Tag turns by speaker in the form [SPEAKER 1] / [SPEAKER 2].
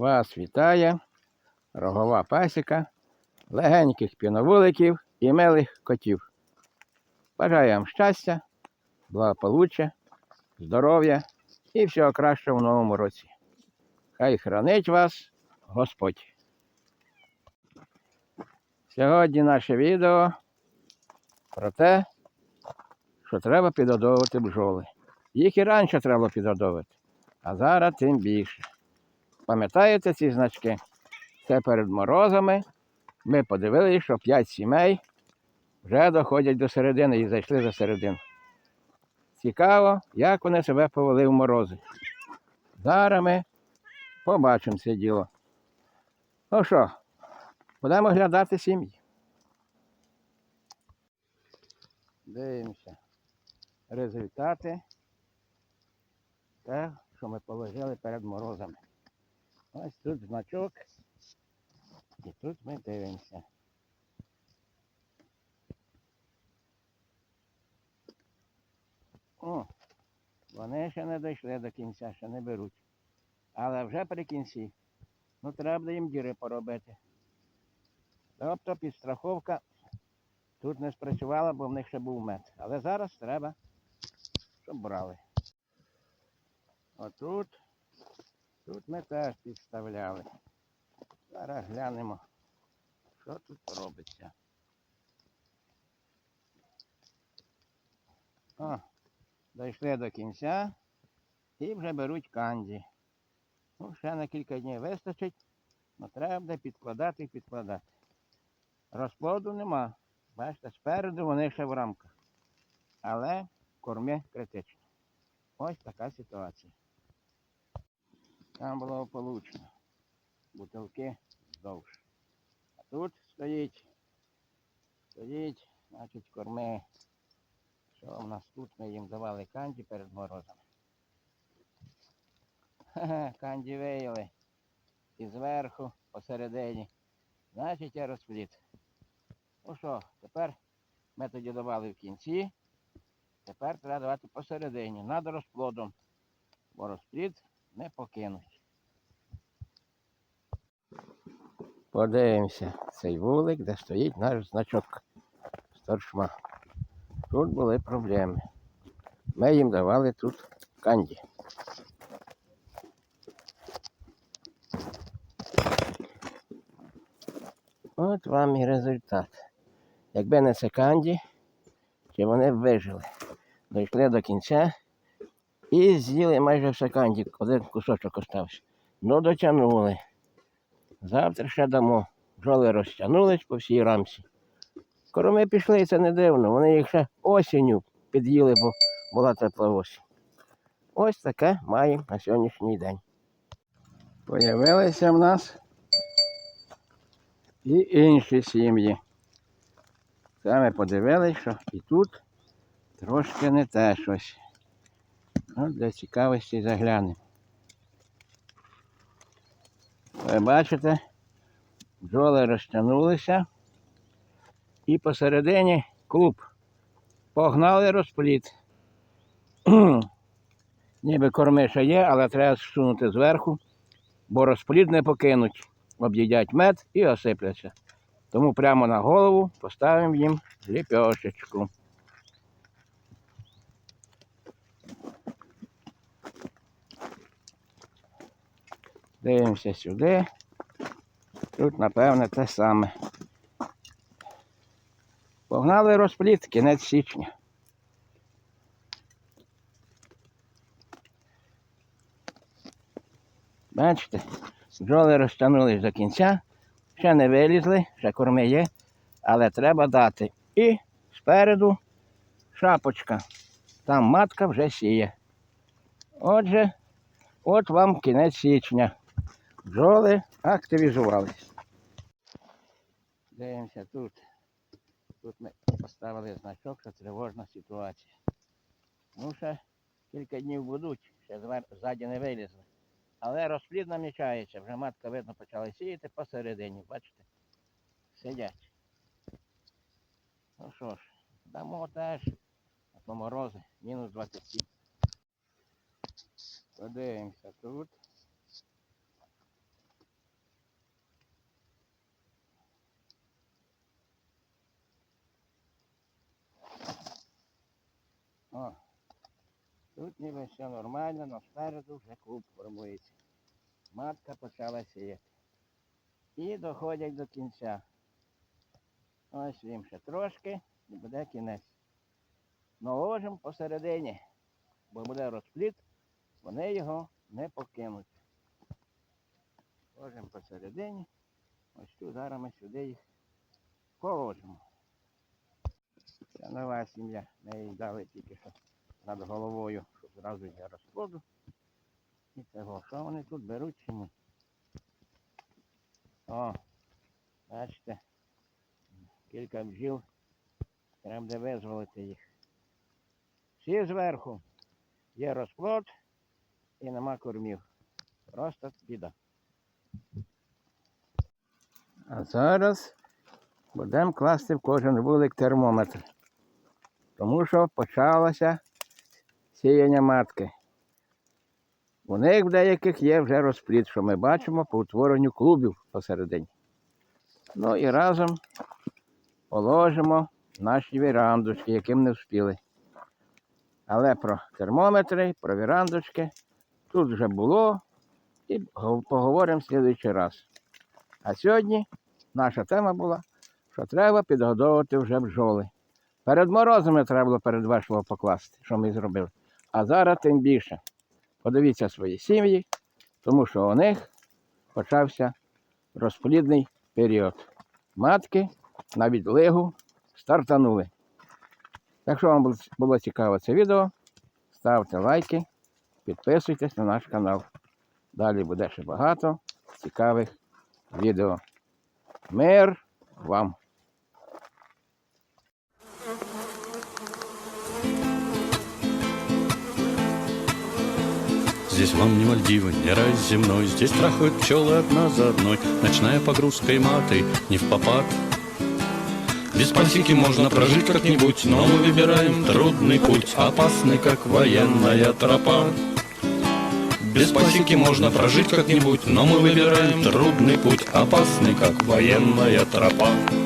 [SPEAKER 1] Вас вітає рогова пасіка, легеньких піновуликів і милих котів. Бажаю вам щастя, благополуччя, здоров'я і всього кращого в новому році. Хай хранить вас Господь. Сьогодні наше відео про те, що треба підгодовувати бджоли. Їх і раніше треба підгодовувати, а зараз тим більше. Пам'ятаєте ці значки? Це перед морозами. Ми подивилися, що 5 сімей вже доходять до середини і зайшли за середину. Цікаво, як вони себе повели в морози. Зараз ми побачимо це діло. Ну що, будемо глядати сім'ї. Дивимося. Результати. Те, що ми положили перед морозами. Ось тут значок. І тут ми дивимося. О, вони ще не дійшли до кінця, ще не беруть. Але вже при кінці. Ну, треба їм діри поробити. Тобто підстраховка тут не спрацювала, бо в них ще був мед. Але зараз треба, щоб брали. Отут Тут ми теж підставляли. Зараз глянемо, що тут робиться. О, дійшли до кінця і вже беруть канді. Ну, ще на кілька днів вистачить, але треба буде підкладати і підкладати. Розплоду нема. Бачите, спереду вони ще в рамках. Але корми критично. Ось така ситуація. Там було получно. Бутилки вздовж. А тут стоїть, стоїть, значить, корми. Що в нас тут ми їм давали канді перед морозами. Ха-ха, канді виїли. І зверху, посередині. Значить, я розпліт. Ну що, тепер ми тоді давали в кінці. Тепер треба давати посередині, над розплодом. Бо розпліт не покинуть. Подивимося цей вулик, де стоїть наш значок старшма. Тут були проблеми. Ми їм давали тут канді. От вам і результат. Якби не це канді, чи вони б вижили. Дійшли до кінця і з'їли майже все канді, один кусочок остався. Ну, дотягнули. Завтра ще дамо. Бджоли розтягнулись по всій рамці. Короми пішли, і це не дивно. Вони їх ще осінню під'їли, бо була тепла осінь. Ось таке маємо на сьогоднішній день. Появилися в нас і інші сім'ї. Ми подивилися, що і тут трошки не те щось. Ну, для цікавості заглянемо. Ви бачите, бджоли розтягнулися і посередині клуб. Погнали розпліт. Ніби корми ще є, але треба всунути зверху, бо розпліт не покинуть. Об'їдять мед і осипляться. Тому прямо на голову поставимо їм ліпьошечку. Дивимося сюди. Тут, напевне, те саме. Погнали розпліт, кінець січня. Бачите, бджоли розтягнулись до кінця, ще не вилізли, ще корми є, але треба дати. І спереду шапочка. Там матка вже сіє. Отже, от вам кінець січня. Бджоли активізувались. Дивимося тут. Тут ми поставили значок, що тривожна ситуація. Ну, ще кілька днів будуть, ще ззаді не вилізли. Але розплід намічається, вже матка, видно, почала сіяти посередині, бачите? Сидять. Ну що ж, дамо теж а то морози, мінус 27. Подивимося тут. Ніби все нормально, але спереду вже клуб формується. Матка почала сіяти. І доходять до кінця. Ось їм ще трошки і буде кінець. Наложимо посередині, бо буде розпліт, вони його не покинуть. Ложимо посередині. Ось тут зараз ми сюди їх положимо. Це нова сім'я. Ми їй дали тільки що над головою, щоб зразу для розплоду. І цього, що вони тут беруть чому? О, бачите, кілька бджіл. Треба буде визволити їх. Всі зверху. Є розплод і нема кормів. Просто біда. А зараз будемо класти в кожен вулик термометр. Тому що почалося сіяння матки. У них в деяких є вже розплід, що ми бачимо по утворенню клубів посередині. Ну і разом положимо наші вірандочки, яким не встигли. Але про термометри, про вірандочки тут вже було і поговоримо в слідуючий раз. А сьогодні наша тема була, що треба підгодовувати вже бджоли. Перед морозами треба було передбачливо покласти, що ми зробили. А зараз тим більше. Подивіться свої сім'ї, тому що у них почався розплідний період. Матки на відлигу стартанули. Якщо вам було цікаво це відео, ставте лайки, підписуйтесь на наш канал. Далі буде ще багато цікавих відео. Мир вам!
[SPEAKER 2] Здесь вам не Мальдивы, не рай земной. Здесь трахают пчелы одна за одной Ночная погрузка и маты не в попад. Без пасеки можно прожить как-нибудь Но мы выбираем трудный путь Опасный, как военная тропа. Без пасеки можно прожить как-нибудь, но мы выбираем трудный путь, опасный, как военная тропа.